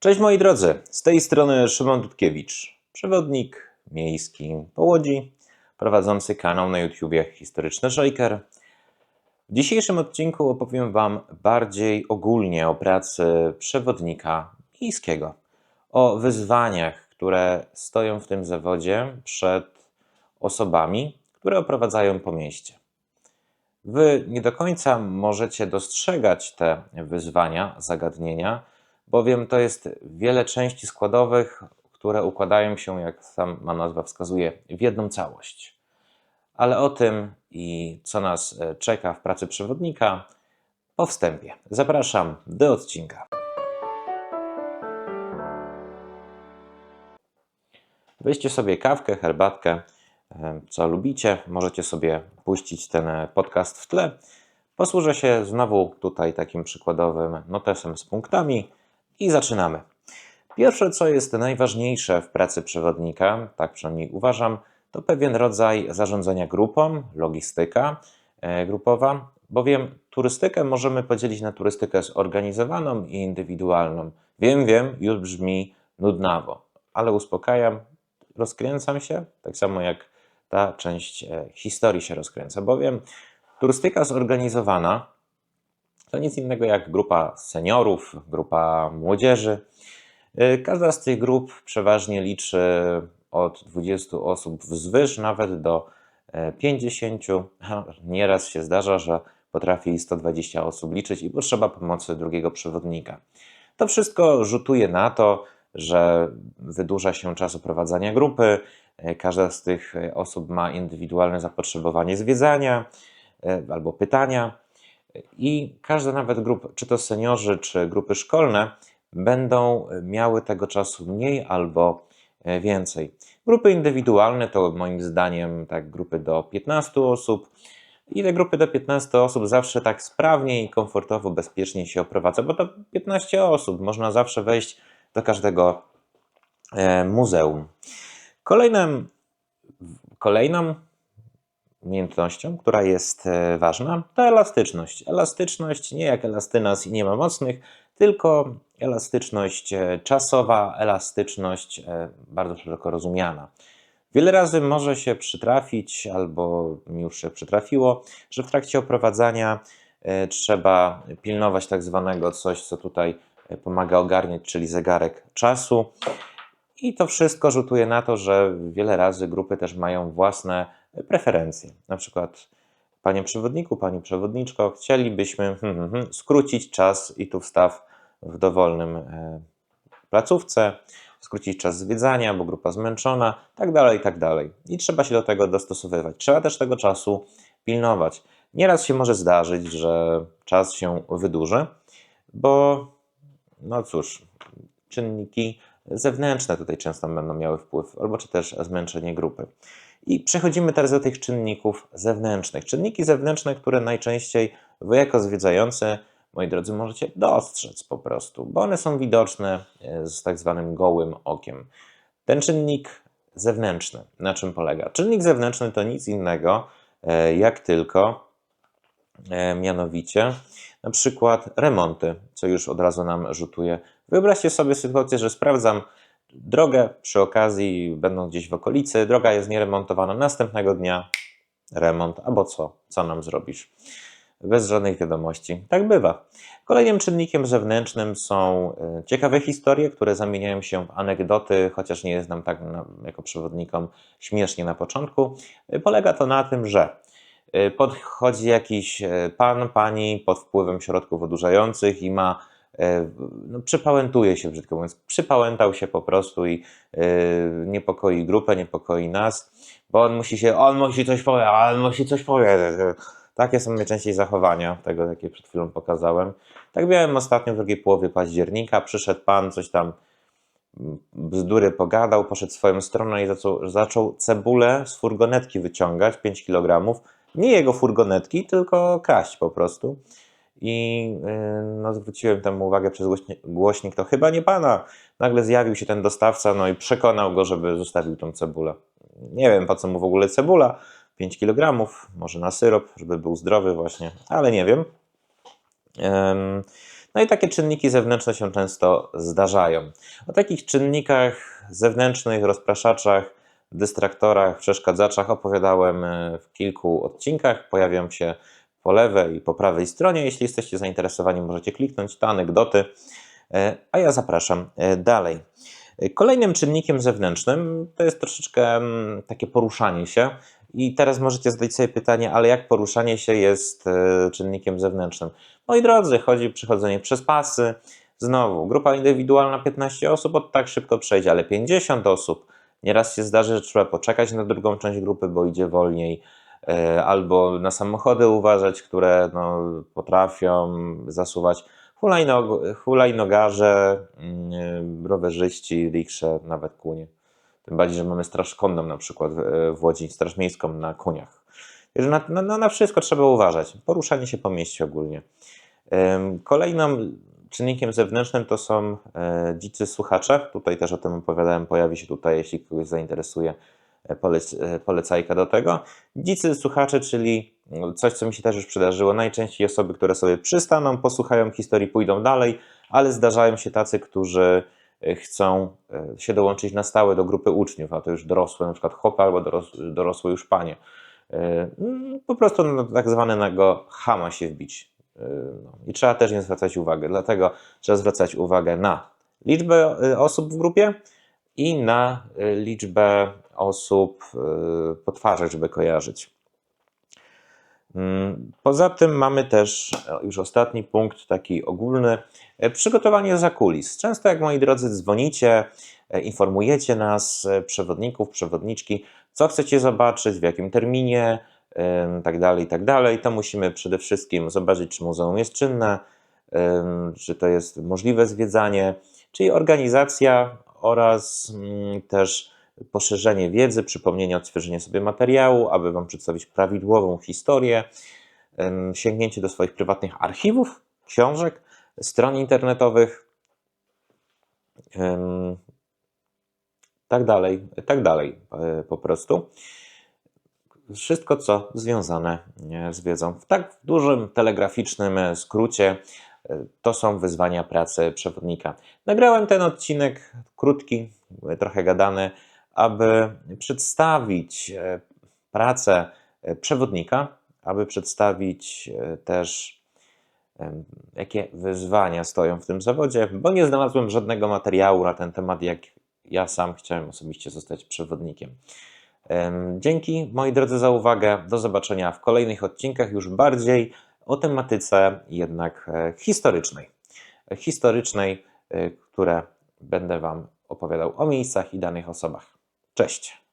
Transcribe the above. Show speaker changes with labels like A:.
A: Cześć moi drodzy, z tej strony Szymon Dudkiewicz, przewodnik miejski po Łodzi, prowadzący kanał na YouTubie Historyczny Shaker. W dzisiejszym odcinku opowiem Wam bardziej ogólnie o pracy przewodnika miejskiego, o wyzwaniach, które stoją w tym zawodzie przed osobami, które oprowadzają po mieście. Wy nie do końca możecie dostrzegać te wyzwania, zagadnienia, bowiem to jest wiele części składowych, które układają się, jak sama nazwa wskazuje, w jedną całość. Ale o tym i co nas e, czeka w pracy przewodnika po wstępie. Zapraszam do odcinka. Weźcie sobie kawkę, herbatkę, e, co lubicie. Możecie sobie puścić ten e, podcast w tle. Posłużę się znowu tutaj takim przykładowym notesem z punktami i zaczynamy. Pierwsze, co jest najważniejsze w pracy przewodnika, tak przynajmniej uważam, to pewien rodzaj zarządzania grupą, logistyka e, grupowa, bowiem turystykę możemy podzielić na turystykę zorganizowaną i indywidualną. Wiem, wiem, już brzmi nudnawo, ale uspokajam, rozkręcam się, tak samo jak ta część e, historii się rozkręca, bowiem turystyka zorganizowana to nic innego jak grupa seniorów, grupa młodzieży. E, Każda z tych grup przeważnie liczy od 20 osób wzwyż, nawet do e, 50. A Nieraz się zdarza, że potrafi i 120 osób liczyć i potrzeba pomocy drugiego przewodnika. To wszystko rzutuje na to, że wydłuża się czas oprowadzania grupy. E, Każda z tych e, osób ma indywidualne zapotrzebowanie zwiedzania e, albo pytania. I każda nawet grupa, czy to seniorzy, czy grupy szkolne, będą miały tego czasu mniej albo e, więcej. Grupy indywidualne to moim zdaniem tak grupy do 15 osób. I te grupy do 15 osób zawsze tak sprawnie i komfortowo, bezpiecznie się oprowadza, bo to 15 osób, można zawsze wejść do każdego e, muzeum. Kolejnym, kolejną umiejętnością, która jest e, ważna, to elastyczność. Elastyczność nie jak elastynas i nie ma mocnych, tylko elastyczność e, czasowa, elastyczność e, bardzo szeroko rozumiana. Wiele razy może się przytrafić, albo już się przytrafiło, że w trakcie oprowadzania trzeba pilnować tak zwanego coś, co tutaj pomaga ogarniać, czyli zegarek czasu. I to wszystko rzutuje na to, że wiele razy grupy też mają własne preferencje. Na przykład, panie przewodniku, pani przewodniczko, chcielibyśmy hmm, hmm, hmm, skrócić czas i tu wstaw w dowolnym e, placówce, skrócić czas zwiedzania, bo grupa zmęczona, tak dalej, tak dalej. I trzeba się do tego dostosowywać. Trzeba też tego czasu pilnować. Nieraz się może zdarzyć, że czas się wydłuży, bo no cóż, czynniki zewnętrzne tutaj często będą miały wpływ, albo czy też zmęczenie grupy. I przechodzimy teraz do tych czynników zewnętrznych. Czynniki zewnętrzne, które najczęściej wy jako zwiedzający, moi drodzy, możecie dostrzec po prostu, bo one są widoczne e, z tak zwanym gołym okiem. Ten czynnik zewnętrzny, na czym polega? Czynnik zewnętrzny to nic innego, e, jak tylko E, mianowicie na przykład remonty, co już od razu nam rzutuje. Wyobraźcie sobie sytuację, że sprawdzam drogę przy okazji, będą gdzieś w okolicy, droga jest nieremontowana, następnego dnia remont, albo co? Co nam zrobisz? Bez żadnych wiadomości. Tak bywa. Kolejnym czynnikiem zewnętrznym są e, ciekawe historie, które zamieniają się w anegdoty, chociaż nie jest nam tak jako przewodnikom śmiesznie na początku. E, Polega to na tym, że Y, podchodzi jakiś y, pan, pani pod wpływem środków odurzających i ma, y, no, przypałętuje się, brzydko mówiąc, przypałętał się po prostu i niepokoi grupę, niepokoi nas, bo on musi się, on musi coś powiedzieć, on musi coś powiedzieć. Takie są najczęściej zachowania, tego jakie przed chwilą pokazałem. Tak miałem ostatnio w drugiej połowie października, przyszedł pan, coś tam bzdury pogadał, poszedł swoją stronę i zaczął, zaczął cebulę z furgonetki wyciągać, 5 kg, nie jego furgonetki, tylko kraść po prostu. I yy, no, zwróciłem temu uwagę przez głośnik, to chyba nie pana. Nagle zjawił się ten dostawca, no i przekonał go, żeby zostawił tą cebulę. Nie wiem, po co mu w ogóle cebula, 5 kg, może na syrop, żeby był zdrowy właśnie, ale nie wiem. No i takie czynniki zewnętrzne się często zdarzają. O takich czynnikach zewnętrznych, rozpraszaczach, dystraktorach, przeszkadzaczach opowiadałem e, w kilku odcinkach. Pojawią się po lewej i po prawej stronie. Jeśli jesteście zainteresowani, możecie kliknąć te anegdoty, E, a ja zapraszam e, dalej. Kolejnym czynnikiem zewnętrznym to jest troszeczkę mm, takie poruszanie się. I teraz możecie zadać sobie pytanie, ale jak poruszanie się jest e, czynnikiem zewnętrznym? Moi drodzy, chodzi o przechodzenie przez pasy. Znowu, grupa indywidualna 15 osób, od tak szybko przejdzie, ale 50 osób. Nieraz się zdarzy, że trzeba poczekać na drugą część grupy, bo idzie wolniej, albo na samochody uważać, które no, potrafią zasuwać. Hulajnog, hulajnogarze, mm, rowerzyści, riksze, nawet kunie. Tym bardziej, że mamy straż konną na przykład w- w Łodzi, straż miejską na koniach. Na, na, na wszystko trzeba uważać. Poruszanie się po mieście ogólnie. Kolejnym czynnikiem zewnętrznym to są e, dzicy słuchacze. Tutaj też o tym opowiadałem, pojawi się tutaj, jeśli kogoś zainteresuje, e, polec, e, polecajka do tego. Dzicy słuchacze, czyli no, coś, co mi się też już przydarzyło. Najczęściej osoby, które sobie przystaną, posłuchają historii, pójdą dalej, ale zdarzają się tacy, którzy e, chcą e, się dołączyć na stałe do grupy uczniów, a to już dorosłe, na przykład chłopy albo doros, dorosłe już panie. Mm, Po prostu na tak zwanego hama się wbić. No. I trzeba też nie zwracać uwagi. Dlatego trzeba zwracać uwagę na liczbę osób w grupie i na liczbę osób e, po twarzach, żeby kojarzyć. Mm, Poza tym mamy też e, już ostatni punkt, taki ogólny, e, przygotowanie za kulis. Często jak moi drodzy dzwonicie, e, informujecie nas, przewodników, przewodniczki, co chcecie zobaczyć, w jakim terminie, tak dalej, tak dalej, to musimy przede wszystkim zobaczyć, czy muzeum jest czynne, czy to jest możliwe zwiedzanie, czyli organizacja oraz mm, też poszerzenie wiedzy, przypomnienie, odświeżenie sobie materiału, aby Wam przedstawić prawidłową historię, sięgnięcie do swoich prywatnych archiwów, książek, stron internetowych, tak dalej, tak dalej e, po prostu. Wszystko, co związane z wiedzą. W tak dużym telegraficznym e, skrócie e, to są wyzwania pracy przewodnika. Nagrałem ten odcinek krótki, trochę gadany, aby przedstawić e, pracę e, przewodnika, aby przedstawić e, też jakie wyzwania stoją w tym zawodzie, bo nie znalazłem żadnego materiału na ten temat, jak ja sam chciałem osobiście zostać przewodnikiem. Em, Dzięki moi drodzy za uwagę. Do zobaczenia w kolejnych odcinkach, już bardziej o tematyce jednak historycznej. Historycznej, które będę Wam opowiadał o miejscach i danych osobach. Cześć.